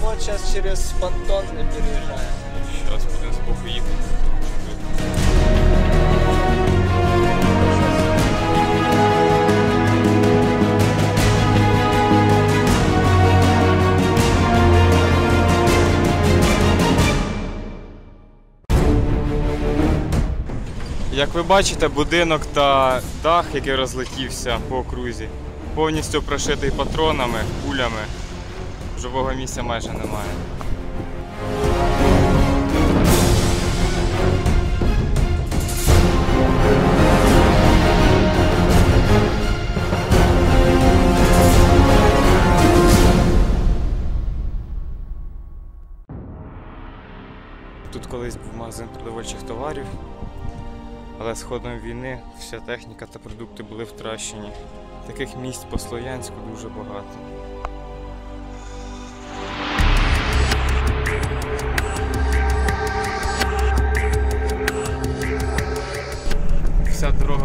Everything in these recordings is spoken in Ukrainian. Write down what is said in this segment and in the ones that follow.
Вот сейчас через понтон не переезжаем. Зараз будемо збоку їхати. Як ви бачите, будинок та дах, який розлетівся по окрузі, повністю прошитий патронами, кулями. Живого місця майже немає. Тут колись був магазин продовольчих товарів, але з ходом війни вся техніка та продукти були втрачені. Таких місць по Слов'янську дуже багато.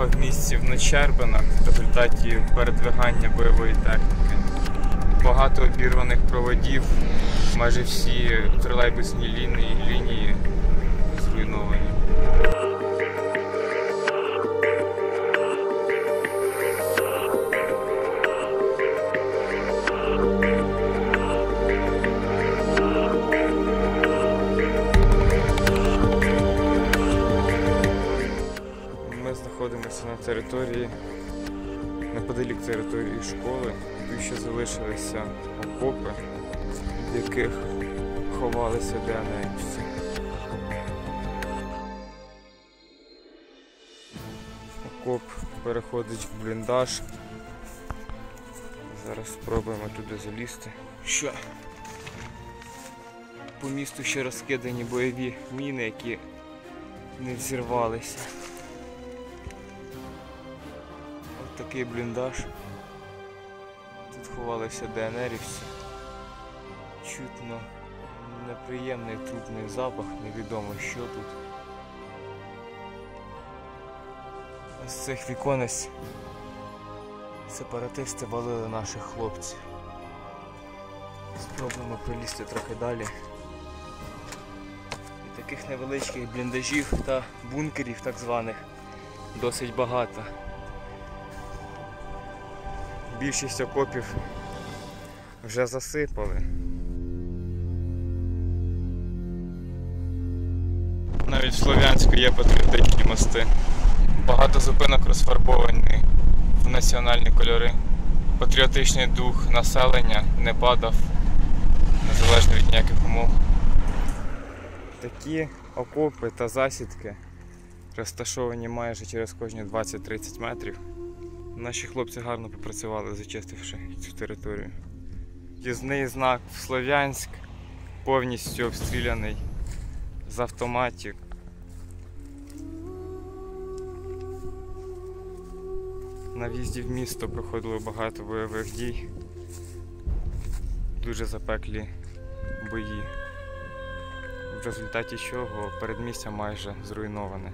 В місті в Нечербинах в результаті передвигання бойової техніки. Багато обірваних проводів, майже всі тролейбусні лінії, лінії зруйновані. Території, неподалік території школи. Тут ще залишилися окопи, в яких ховалися ДНРівці. Окоп переходить в бліндаж. Зараз спробуємо туди залізти. Що? По місту ще розкидані бойові міни, які не взірвалися. Такий бліндаж. Тут ховалися ДНРівці. Чутно неприємний трупний запах, невідомо що тут. З цих віконець сепаратисти валили наших хлопців. Спробуємо пролізти трохи далі. І таких невеличких бліндажів та бункерів так званих досить багато. Більшість окопів вже засипали. Навіть в Слов'янську є патріотичні мости. Багато зупинок розфарбовані в національні кольори. Патріотичний дух населення не падав незалежно від ніяких умов. Такі окопи та засідки розташовані майже через кожні 20-30 метрів. Наші хлопці гарно попрацювали, зачистивши цю територію. Дізний знак в Слов'янськ повністю обстріляний з автоматів. На в'їзді в місто проходило багато бойових дій. Дуже запеклі бої. В результаті чого передмістя майже зруйноване.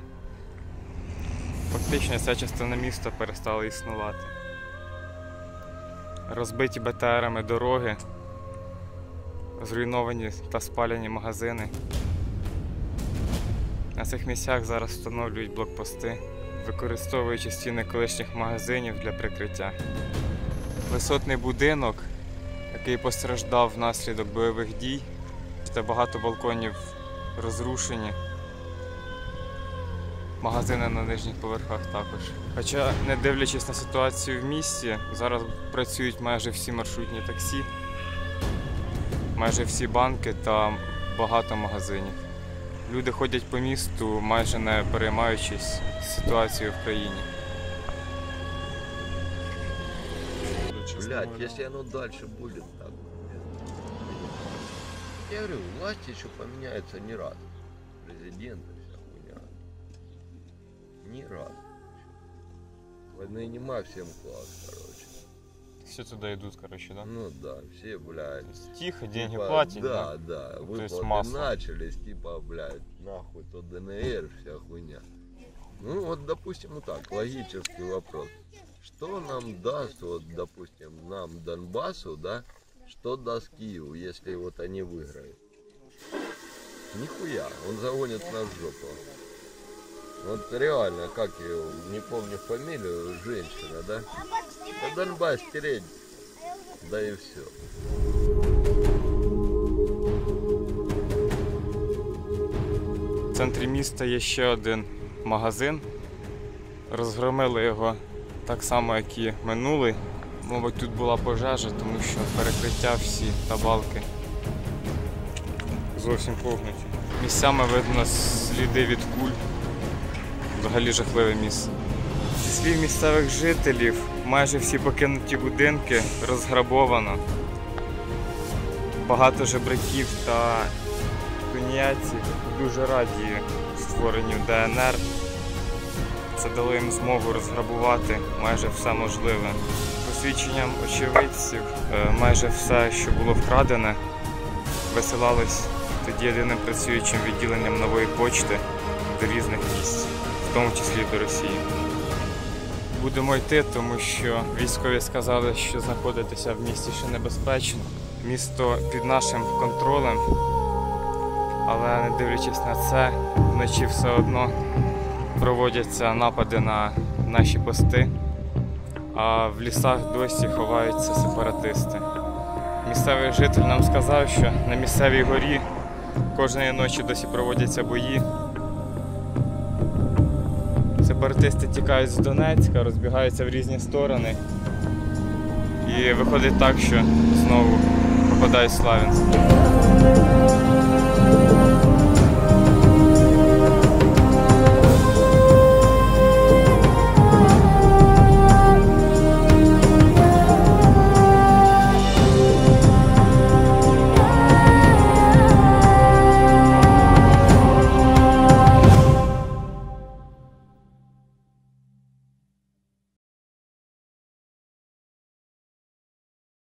Фактично ця частина міста перестала існувати. Розбиті БТРами дороги, зруйновані та спалені магазини. На цих місцях зараз встановлюють блокпости, використовуючи стіни колишніх магазинів для прикриття. Висотний будинок, який постраждав внаслідок бойових дій, та багато балконів розрушені. Магазини на нижніх поверхах також. Хоча, не дивлячись на ситуацію в місті, зараз працюють майже всі маршрутні таксі, майже всі банки та багато магазинів. Люди ходять по місту, майже не переймаючись ситуацією в країні. Блядь, если оно дальше будет так. Я говорю, власти еще поменяются не раз. Президент. Ни раз. Войны нема, всем класс, короче. Все туди йдуть, коротше, да? Ну да, все, блядь. Тихо, деньги типа, платять, Да, да. Выплаты есть масса. начались, типа, блядь, нахуй, то ДНР, вся хуйня. Ну вот, допустим, вот так, логический вопрос. Что нам даст, вот, допустим, нам, Донбассу, да, Что даст Киеву, если вот они выиграют? Нихуя, он загонит нас в жопу. Вот реально, как ее, не помню фамилию, женщина, да? Донбасс стереть, да и все. В центрі міста є ще один магазин. Розгромили його так само, як і минулий. Мабуть, тут була пожежа, тому що перекриття всі та балки зовсім погнуті. Місцями видно сліди від куль. Взагалі жахливе місце. Зі слів місцевих жителів, майже всі покинуті будинки розграбовано. Багато жебраків та тунеядців дуже раді створенню ДНР. Це дало їм змогу розграбувати майже все можливе. За свідченням очевидців, е, майже все, що було вкрадене, висилалось тоді єдиним працюючим відділенням нової почти до різних місць, в тому числі до Росії. Будемо йти, тому що військові сказали, що знаходитися в місті ще небезпечно. Місто під нашим контролем, але не дивлячись на це, вночі все одно проводяться напади на наші пости, а в лісах досі ховаються сепаратисти. Місцевий житель нам сказав, що на місцевій горі кожної ночі досі проводяться бої. Сепаратисти тікають з Донецька, розбігаються в різні сторони. І виходить так, що знову попадають в Славянськ.